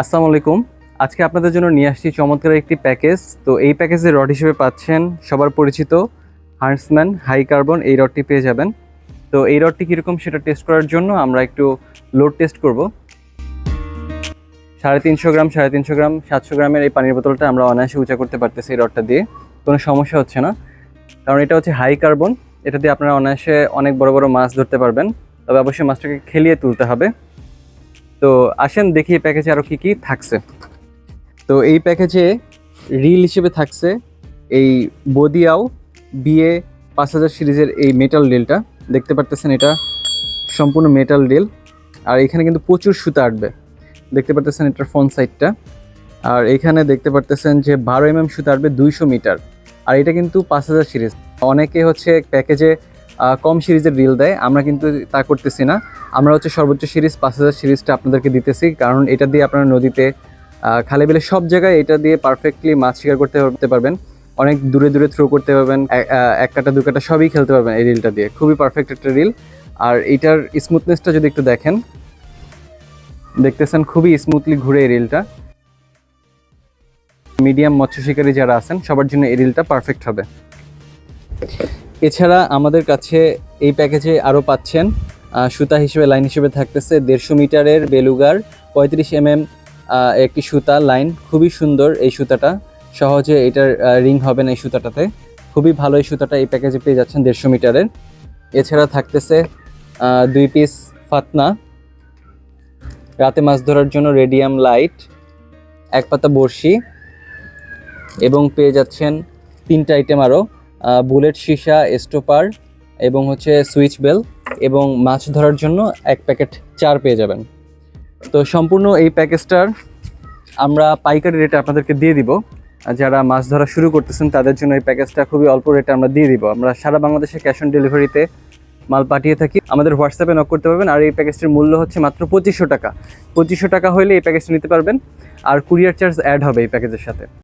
আসসালামু আলাইকুম। আজকে আপনাদের জন্য নিয়ে আসছি চমৎকার একটি প্যাকেজ। তো এই প্যাকেজে রড হিসেবে পাচ্ছেন সবার পরিচিত হার্সম্যান হাই কার্বন। এই রডটি পেয়ে যাবেন। তো এই রডটি কীরকম সেটা টেস্ট করার জন্য আমরা একটু লোড টেস্ট করব। সাড়ে তিনশো গ্রাম, সাড়ে তিনশো গ্রাম, সাতশো গ্রামের এই পানির বোতলটা আমরা অনায়াসে উঁচা করতে পারতেছি এই রডটা দিয়ে। কোনো সমস্যা হচ্ছে না। কারণ এটা হচ্ছে হাই কার্বন। এটা দিয়ে আপনারা অনায়াসে অনেক বড় বড় মাছ ধরতে পারবেন। তবে অবশ্যই মাছটাকে খেলিয়ে তুলতে হবে। তো আসেন দেখি এই প্যাকেজে আরও কী কী থাকছে। তো এই প্যাকেজে রিল হিসেবে থাকছে এই বদিয়াও বিয়ে পাঁচ হাজার সিরিজের এই মেটাল রিলটা দেখতে পারতেছেন এটা সম্পূর্ণ মেটাল রিল আর এখানে কিন্তু প্রচুর সুতা আটবে। দেখতে পারতেছেন এটার ফোন সাইডটা আর এখানে দেখতে পারতেছেন যে বারো এম এম সুতা আটবে দুইশো মিটার। আর এটা কিন্তু পাঁচ হাজার সিরিজ। অনেকে হচ্ছে প্যাকেজে কম সিরিজের রিল দেয়, আমরা কিন্তু তা করতেছি না। আমরা হচ্ছে সর্বোচ্চ সিরিজ, পাঁচ হাজার সিরিজটা আপনাদেরকে দিতেছি, কারণ এটা দিয়ে আপনারা নদীতে খালে বিলে সব জায়গায় এটা দিয়ে পারফেক্টলি মাছ শিকার করতে করতে পারবেন। অনেক দূরে দূরে থ্রো করতে পারবেন, এক কাটা, দু কাটা সবই খেলতে পারবেন এই রিলটা দিয়ে। খুবই পারফেক্ট একটা রিল আর এটার স্মুথনেসটা যদি একটু দেখেন, দেখতেছেন খুবই স্মুথলি ঘুরে এই রিলটা মিডিয়াম মৎস্য শিকারী যারা আছেন, সবার জন্য এই রিলটা পারফেক্ট হবে। এছাড়া আমাদের কাছে এই প্যাকেজে আরও পাচ্ছেন সুতা হিসেবে, লাইন হিসেবে থাকতেছে দেড়শো মিটারের বেলুগার, পঁয়ত্রিশ এম এম একটি সুতা লাইন। খুবই সুন্দর এই সুতাটা। সহজে এটার রিং হবে না এই সুতাটাতে। খুবই ভালো এই সুতাটা এই প্যাকেজে পেয়ে যাচ্ছেন দেড়শো মিটারের। এছাড়া থাকতেছে দুই পিস ফাতনা। রাতে মাছ ধরার জন্য রেডিয়াম লাইট, এক পাতা বড়শি এবং পেয়ে যাচ্ছেন তিনটা আইটেম আরও। বুলেট সীসা, স্টোপার এবং হচ্ছে সুইচ বেল এবং মাছ ধরার জন্য এক প্যাকেট চার পেয়ে যাবেন। তো সম্পূর্ণ এই প্যাকেজটার আমরা পাইকারি রেটে আপনাদেরকে দিয়ে দিব। যারা মাছ ধরা শুরু করতেছেন, তাদের জন্য এই প্যাকেজটা খুবই অল্প রেটে আমরা দিয়ে দিব। আমরা সারা বাংলাদেশে ক্যাশ অন ডেলিভারিতে মাল পাঠিয়ে থাকি। আমাদের হোয়াটসঅ্যাপে নক করতে পারবেন। আর এই প্যাকেজটির মূল্য হচ্ছে মাত্র পঁচিশশো টাকা। পঁচিশশো টাকা হলে এই প্যাকেজটা নিতে পারবেন। আর কুরিয়ার চার্জ অ্যাড হবে এই প্যাকেজের সাথে।